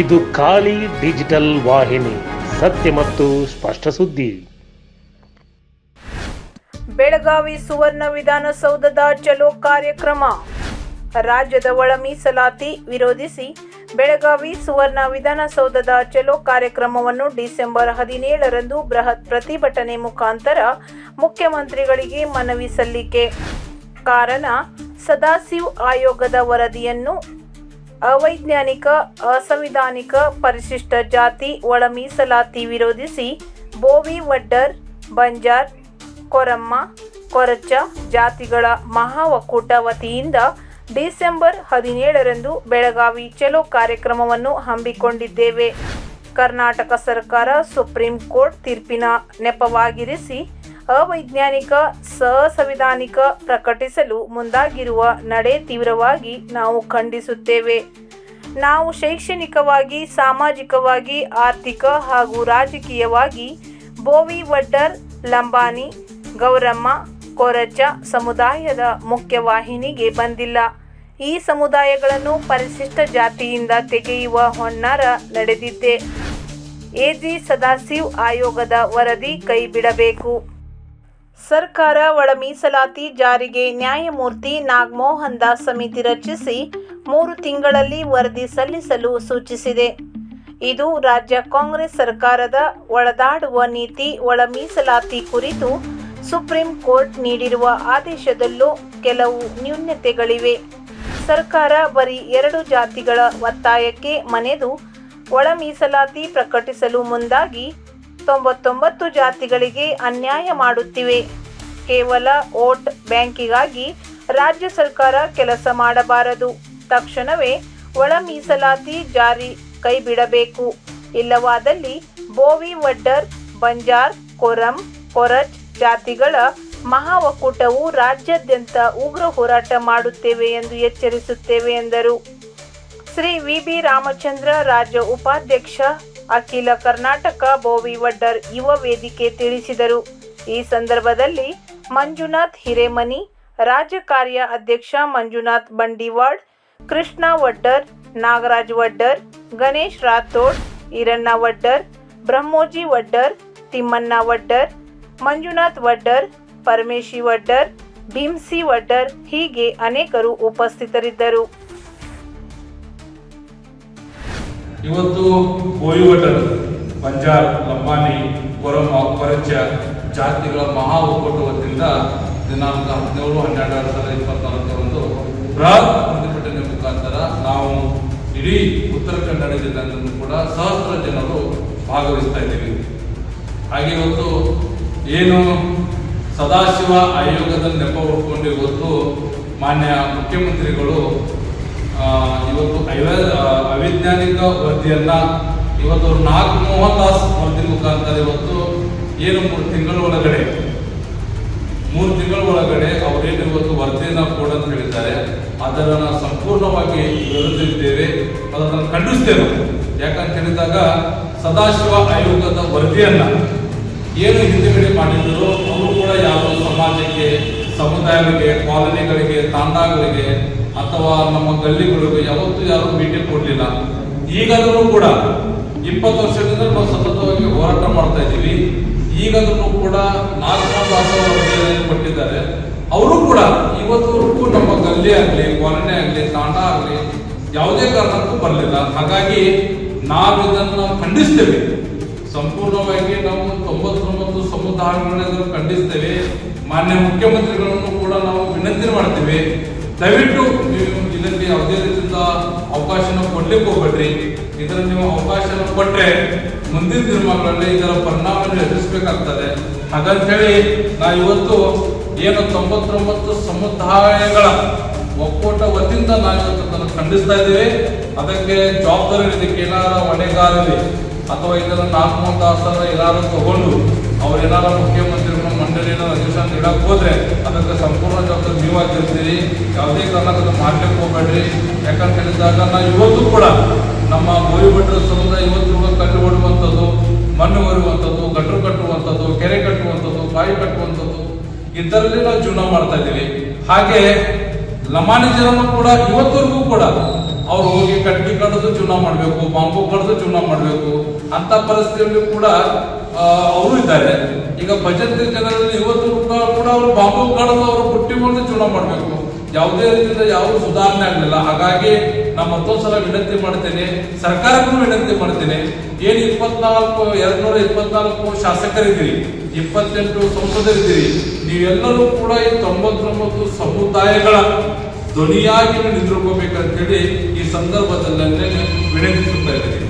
ಇದು ಖಾಲಿ ಡಿಜಿಟಲ್ ವಾಹಿನಿ, ಸತ್ಯ ಮತ್ತು ಸ್ಪಷ್ಟ ಸುದ್ದಿ. ಬೆಳಗಾವಿ ಸುವರ್ಣ ವಿಧಾನಸೌಧದ ಚಲೋ ಕಾರ್ಯಕ್ರಮ. ರಾಜ್ಯದ ಒಳ ಮೀಸಲಾತಿ ವಿರೋಧಿಸಿ ಬೆಳಗಾವಿ ಸುವರ್ಣ ವಿಧಾನಸೌಧದ ಚಲೋ ಕಾರ್ಯಕ್ರಮವನ್ನು ಡಿಸೆಂಬರ್ ಹದಿನೇಳರಂದು ಬೃಹತ್ ಪ್ರತಿಭಟನೆ ಮುಖಾಂತರ ಮುಖ್ಯಮಂತ್ರಿಗಳಿಗೆ ಮನವಿ ಸಲ್ಲಿಕೆ. ಕಾರಣ, ಸದಾಶಿವ್ ಆಯೋಗದ ವರದಿಯನ್ನು ಅವೈಜ್ಞಾನಿಕ, ಅಸಂವಿಧಾನಿಕ, ಪರಿಶಿಷ್ಟ ಜಾತಿ ಒಳ ಮೀಸಲಾತಿ ವಿರೋಧಿಸಿ ಬೋವಿ ವಡ್ಡರ್, ಬಂಜಾರ್, ಕೊರಮ್ಮ, ಕೊರಚ ಜಾತಿಗಳ ಮಹಾ ಒಕ್ಕೂಟ ವತಿಯಿಂದ ಡಿಸೆಂಬರ್ ಹದಿನೇಳರಂದು ಬೆಳಗಾವಿ ಚಲೋ ಕಾರ್ಯಕ್ರಮವನ್ನು ಹಮ್ಮಿಕೊಂಡಿದ್ದೇವೆ. ಕರ್ನಾಟಕ ಸರ್ಕಾರ ಸುಪ್ರೀಂ ಕೋರ್ಟ್ ತೀರ್ಪಿನ ನೆಪವಾಗಿರಿಸಿ ಅವೈಜ್ಞಾನಿಕ ಸಸಂವಿಧಾನಿಕ ಪ್ರಕಟಿಸಲು ಮುಂದಾಗಿರುವ ನಡೆ ತೀವ್ರವಾಗಿ ನಾವು ಖಂಡಿಸುತ್ತೇವೆ. ನಾವು ಶೈಕ್ಷಣಿಕವಾಗಿ, ಸಾಮಾಜಿಕವಾಗಿ, ಆರ್ಥಿಕ ಹಾಗೂ ರಾಜಕೀಯವಾಗಿ ಬೋವಿ ವಡ್ಡರ್ ಲಂಬಾನಿ ಗೌರಮ್ಮ, ಕೊರಚ ಸಮುದಾಯದ ಮುಖ್ಯವಾಹಿನಿಗೆ ಬಂದಿಲ್ಲ. ಈ ಸಮುದಾಯಗಳನ್ನು ಪರಿಶಿಷ್ಟ ಜಾತಿಯಿಂದ ತೆಗೆಯುವ ಹೊನ್ನಾರ ನಡೆದಿದ್ದೆ. ಎಜಿ ಸದಾಶಿವ್ ಆಯೋಗದ ವರದಿ ಕೈಬಿಡಬೇಕು. ಸರ್ಕಾರ ಒಳ ಮೀಸಲಾತಿ ಜಾರಿಗೆ ನ್ಯಾಯಮೂರ್ತಿ ನಾಗಮೋಹನ್ ದಾಸ್ ಸಮಿತಿ ರಚಿಸಿ ಮೂರು ತಿಂಗಳಲ್ಲಿ ವರದಿ ಸಲ್ಲಿಸಲು ಸೂಚಿಸಿದೆ. ಇದು ರಾಜ್ಯ ಕಾಂಗ್ರೆಸ್ ಸರ್ಕಾರದ ಒಳದಾಡುವ ನೀತಿ ಒಳ ಮೀಸಲಾತಿ ಕುರಿತು ಸುಪ್ರೀಂ ಕೋರ್ಟ್ ನೀಡಿರುವ ಆದೇಶದಲ್ಲೂ ಕೆಲವು ನ್ಯೂನ್ಯತೆಗಳಿವೆ ಸರ್ಕಾರ ಬರೀ ಎರಡು ಜಾತಿಗಳ ಒತ್ತಾಯಕ್ಕೆ ಮನೆದು ಒಳ ಮೀಸಲಾತಿ ಪ್ರಕಟಿಸಲು ಮುಂದಾಗಿ ತೊಂಬತ್ತೊಂಬತ್ತು ಜಾತಿಗಳಿಗೆ ಅನ್ಯಾಯ ಮಾಡುತ್ತಿವೆ. ಕೇವಲ ವೋಟ್ ಬ್ಯಾಂಕಿಗಾಗಿ ರಾಜ್ಯ ಸರ್ಕಾರ ಕೆಲಸ ಮಾಡಬಾರದು. ತಕ್ಷಣವೇ ಒಳ ಮೀಸಲಾತಿ ಜಾರಿ ಕೈಬಿಡಬೇಕು. ಇಲ್ಲವಾದಲ್ಲಿ ಬೋವಿ ವಡ್ಡರ್ ಬಂಜಾರ್, ಕೊರಂ, ಕೊರಚ್ ಜಾತಿಗಳ ಮಹಾ ಒಕ್ಕೂಟವು ರಾಜ್ಯಾದ್ಯಂತ ಉಗ್ರ ಹೋರಾಟ ಮಾಡುತ್ತೇವೆ ಎಂದು ಎಚ್ಚರಿಸುತ್ತೇವೆ ಎಂದರು. ಶ್ರೀ ವಿ ಬಿ ರಾಮಚಂದ್ರ ರಾಜ್ಯ ಉಪಾಧ್ಯಕ್ಷ ಅಖಿಲ ಕರ್ನಾಟಕ ಬೋವಿ ವಡ್ಡರ್ ಯುವ ವೇದಿಕೆ ತಿಳಿಸಿದರು. ಈ ಸಂದರ್ಭದಲ್ಲಿ ಮಂಜುನಾಥ್ ಹಿರೇಮನಿ, ರಾಜ್ಯ ಕಾರ್ಯ ಅಧ್ಯಕ್ಷ ಮಂಜುನಾಥ್ ಬಂಡಿವಾಡ್ ಕೃಷ್ಣ ವಡ್ಡರ್, ನಾಗರಾಜ್ ವಡ್ಡರ್, ಗಣೇಶ್ ರಾಥೋಡ್, ಈರಣ್ಣ ವಡ್ಡರ್, ಬ್ರಹ್ಮೋಜಿ ವಡ್ಡರ್, ತಿಮ್ಮಣ್ಣ ವಡ್ಡರ್, ಮಂಜುನಾಥ್ ವಡ್ಡರ್, ಪರಮೇಶಿ ವಡ್ಡರ್, ಭೀಮ್ಸಿ ವಡ್ಡರ್ ಹೀಗೆ ಅನೇಕರು ಉಪಸ್ಥಿತರಿದ್ದರು. ಇವತ್ತು ಬೋಯಿವಟರ್ ಬಂಜಾರ್ ಲಂಬಾನಿ ಕೊರಮ ಕೊರಚ ಜಾತಿಗಳ ಮಹಾ ಒಕ್ಕೂಟ ದಿನಾಂಕ ಹದಿನೇಳು, ಹನ್ನೆರಡು, ಎರಡು ಸಾವಿರದ ಇಪ್ಪತ್ನಾಲ್ಕರಂದು ಬೃಹತ್ ಪ್ರತಿಭಟನೆ ಮುಖಾಂತರ ನಾವು ಇಡೀ ಉತ್ತರ ಕನ್ನಡ ಜಿಲ್ಲೆಯನ್ನು ಕೂಡ ಸಹಸ್ರ ಜನರು ಭಾಗವಹಿಸ್ತಾ ಇದ್ದೀವಿ. ಹಾಗೆ ಇವತ್ತು ಏನು ಸದಾಶಿವ ಆಯೋಗದ ನೆಪ ಹೊಡ್ಕೊಂಡು ಇವತ್ತು ಮಾನ್ಯ ಮುಖ್ಯಮಂತ್ರಿಗಳು ಇವತ್ತು ಅವೈಜ್ಞಾನಿಕ ವರದಿಯನ್ನ ಇವತ್ತು ನಾಲ್ಕು ಮೋಹನ್ ದಾಸ್ ವರದಿ ಮುಖಾಂತರ ಇವತ್ತು ಏನು ಮೂರು ತಿಂಗಳ ಒಳಗಡೆ, ಮೂರು ತಿಂಗಳ ಒಳಗಡೆ ಅವರೇನು ಇವತ್ತು ವರದಿಯನ್ನ ಕೊಡ ಅಂತ ಹೇಳಿದ್ದಾರೆ. ಅದನ್ನು ಸಂಪೂರ್ಣವಾಗಿ ವಿರೋಧಿಸಿದ್ದೇವೆ ಅದನ್ನು ಖಂಡಿಸ್ತೇವೆ ಯಾಕಂತ ಹೇಳಿದಾಗ ಸದಾಶಿವ ಆಯೋಗದ ವರದಿಯನ್ನ ಏನು ಹಿಂದುಗಡೆ ಮಾಡಿದ್ರು ಅವರು ಕೂಡ ಯಾವ ಸಮಾಜಕ್ಕೆ ಸಮುದಾಯಗಳಿಗೆ, ಕಾಲೋನಿಗಳಿಗೆ, ತಾಂಡಾಗಳಿಗೆ ಅಥವಾ ನಮ್ಮ ಗಲ್ಲಿಗಳಿಗೆ ಯಾವತ್ತೂ ಯಾರು ಭೇಟಿ ಕೊಡಲಿಲ್ಲ. ಈಗಾದರೂ ಕೂಡ ಇಪ್ಪತ್ತು ವರ್ಷದಿಂದ ನಾವು ಸತತವಾಗಿ ಹೋರಾಟ ಮಾಡ್ತಾ ಇದ್ದೀವಿ. ಈಗಾದ್ರೂ ಕೂಡ ನಾಲ್ಕು ದಾಸ್ ಅವರು ಕೊಟ್ಟಿದ್ದಾರೆ. ಅವರು ಕೂಡ ಇವತ್ತವರೆಗೂ ನಮ್ಮ ಗಲ್ಲಿ ಆಗಲಿ, ಕಾಲೋನಿ ಆಗಲಿ, ತಾಂಡ ಆಗಲಿ ಯಾವುದೇ ಕಾರಣಕ್ಕೂ ಬರಲಿಲ್ಲ. ಹಾಗಾಗಿ ನಾವು ಇದನ್ನು ಖಂಡಿಸ್ತೇವೆ. ಸಂಪೂರ್ಣವಾಗಿ ನಾವು ತೊಂಬತ್ತೊಂಬತ್ತು ಸಮುದಾಯಗಳನ್ನು ಖಂಡಿಸ್ತೇವೆ. ಮಾನ್ಯ ಮುಖ್ಯಮಂತ್ರಿಗಳನ್ನು ಕೂಡ ನಾವು ವಿನಂತಿ ಮಾಡ್ತೇವೆ. ದಯವಿಟ್ಟು ನೀವು ಇದಕ್ಕೆ ಯಾವುದೇ ರೀತಿಯಿಂದ ಅವಕಾಶನ ಕೊಡ್ಲಿಕ್ಕೆ ಹೋಗ್ಬೇಡ್ರಿ. ಇದರ ನೀವು ಅವಕಾಶನ ಕೊಟ್ಟರೆ ಮುಂದಿನ ದಿನಮಾನಗಳಲ್ಲಿ ಇದರ ಪರಿಣಾಮವನ್ನು ಎದುರಿಸಬೇಕಾಗ್ತದೆ. ಹಾಗಂತೇಳಿ ನಾ ಇವತ್ತು ಏನು ತೊಂಬತ್ತೊಂಬತ್ತು ಸಮುದಾಯಗಳ ಒಕ್ಕೂಟ ವತಿಯಿಂದ ನಾವು ಇವತ್ತು ಖಂಡಿಸ್ತಾ ಇದ್ದೇವೆ. ಅದಕ್ಕೆ ಜವಾಬ್ದಾರಿ ಇದಕ್ಕೆ ಏನಾರ ಹೊಣೆಗಾರರಿ ಅಥವಾ ಇದನ್ನು ಮೂರು ದಾಸರ ಎಲ್ಲಾರು ತಗೊಂಡು ಅವ್ರು ಏನಾರ ಮುಖ್ಯಮಂತ್ರಿಗಳ ಅಧಿವೇಶನ ನೀಡಕ್ ಹೋದ್ರೆ ಅದಕ್ಕೆ ಸಂಪೂರ್ಣ ಜವಾಬ್ದಾರಿ ನೀವಾಗಿರ್ತೀರಿ. ಯಾವುದೇ ಕಾರಣಕ್ಕೆ ಮಾಡ್ಲಿಕ್ಕೆ ಹೋಗ್ಬೇಡ್ರಿ. ಯಾಕಂತ ಹೇಳಿದಾಗ ನಾವು ಇವತ್ತು ಕೂಡ ನಮ್ಮ ಗೋರಿ ಭಟ್ರ ಸಮುದಾಯ ಇವತ್ತು ಕಲ್ಲು ಹೊಡುವಂಥದ್ದು ಮಣ್ಣು ಹೊರುವಂಥದ್ದು ಗಟ್ರು ಕಟ್ಟುವಂಥದ್ದು, ಕೆರೆ ಕಟ್ಟುವಂಥದ್ದು ಬಾಯಿ ಕಟ್ಟುವಂಥದ್ದು, ಇದರಲ್ಲಿ ನಾವು ಜೀವನ ಮಾಡ್ತಾ ಇದ್ದೀವಿ. ಹಾಗೆ ಲಮಾನಿ ಜನರು ಕೂಡ ಇವತ್ತವರೆಗೂ ಕೂಡ ಅವ್ರು ಹೋಗಿ ಕಟ್ಟಿ ಕಡ್ದು ಜೀವನ ಮಾಡಬೇಕು, ಬಾಂಬು ಕಡ್ದು ಜೀವನ ಮಾಡಬೇಕು, ಅಂತ ಪರಿಸ್ಥಿತಿಯಲ್ಲಿ ಕೂಡ ಅವರು ಇದ್ದಾರೆ. ಈಗ ಬಜೆಟ್ ಜನರಲ್ಲಿ ಇವತ್ತು ಕೂಡ ಅವರು ಬಾಂಬು ಕಡ್ದು ಅವರು ಬುಟ್ಟಿಕೊಂಡು ಜೀವನ ಮಾಡಬೇಕು. ಯಾವುದೇ ರೀತಿಯಿಂದ ಯಾವ ಸುಧಾರಣೆ ಆಗಲಿಲ್ಲ. ಹಾಗಾಗಿ ನಾನು ಮತ್ತೊಂದು ಸಲ ವಿನಂತಿ ಮಾಡ್ತೇನೆ, ಸರ್ಕಾರಕ್ಕೂ ವಿನಂತಿ ಮಾಡ್ತೇನೆ. ಏನು ಇಪ್ಪತ್ನಾಲ್ಕು, ಎರಡ್ ನೂರ ಇಪ್ಪತ್ನಾಲ್ಕು ಶಾಸಕರಿದ್ದೀರಿ, ಇಪ್ಪತ್ತೆಂಟು ಸಂಸದರಿದ್ದೀರಿ, ನೀವೆಲ್ಲರೂ ಕೂಡ ಈ ತೊಂಬತ್ತೊಂಬತ್ತು ಸಮುದಾಯಗಳ ಧ್ವನಿಯಾಗಿ ನಿಂತ್ಕೋಬೇಕಂತೇಳಿ ಈ ಸಂದರ್ಭದಲ್ಲೇ ವಿನಂತಿಸುತ್ತಾ ಇದ್ದೇನೆ.